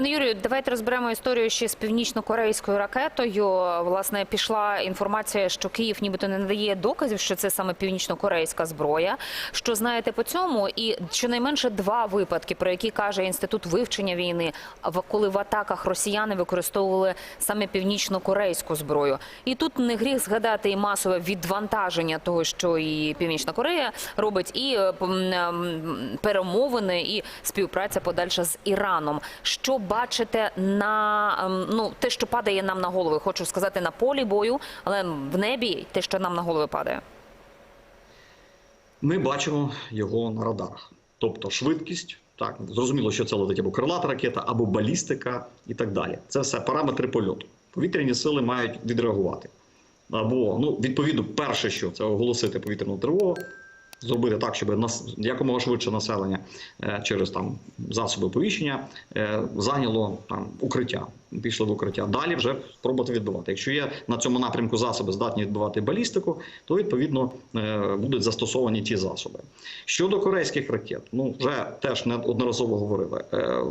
Пане Юрію, давайте розберемо історію ще з північно-корейською ракетою. Власне, пішла інформація, що Київ нібито не надає доказів, що це саме північно-корейська зброя. Що знаєте по цьому? І щонайменше два випадки, про які каже інститут вивчення війни, коли в атаках росіяни використовували саме північно-корейську зброю. І тут не гріх згадати і масове відвантаження того, що і Північна Корея робить, і е, м, ем, перемовини, і співпраця подальша з Іраном. Що бачите на ем, ну те, що падає нам на голови? Хочу сказати на полі бою, але в небі те, що нам на голови падає. Ми бачимо його на радарах. Тобто швидкість, так, зрозуміло, що це летить або крилата ракета, або балістика і так далі. Це все параметри польоту. Повітряні сили мають відреагувати. Або, ну, відповідно, перше, що це оголосити повітряну тривогу, зробити так, щоб нас якомога швидше населення е, через там засоби оповіщення е, зайняло там укриття, пішло в укриття. Далі вже спробувати відбивати. Якщо є на цьому напрямку засоби здатні відбивати балістику, то відповідно е, будуть застосовані ті засоби. Щодо корейських ракет, ну вже теж неодноразово говорили.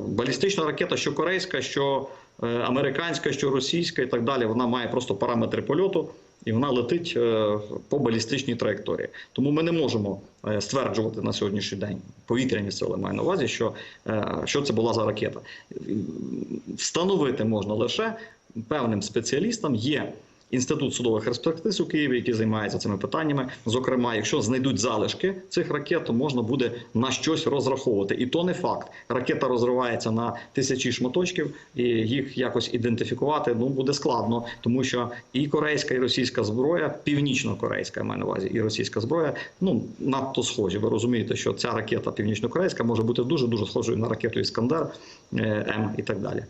Балістична ракета, що корейська, що американська, що російська, і так далі, вона має просто параметри польоту. І вона летить е, по балістичній траєкторії. Тому ми не можемо е, стверджувати на сьогоднішній день повітряні сили маю на увазі, що, е, що це була за ракета. Встановити можна лише певним спеціалістам. Є інститут судових експертиз у Києві, який займається цими питаннями. Зокрема, якщо знайдуть залишки цих ракет, то можна буде на щось розраховувати. І то не факт. Ракета розривається на тисячі шматочків, і їх якось ідентифікувати ну буде складно, тому що і корейська, і російська зброя, північно-корейська я маю на увазі, і російська зброя ну надто схожі. Ви розумієте, що ця ракета північно-корейська може бути дуже дуже схожою на ракету Іскандер е, М і так далі.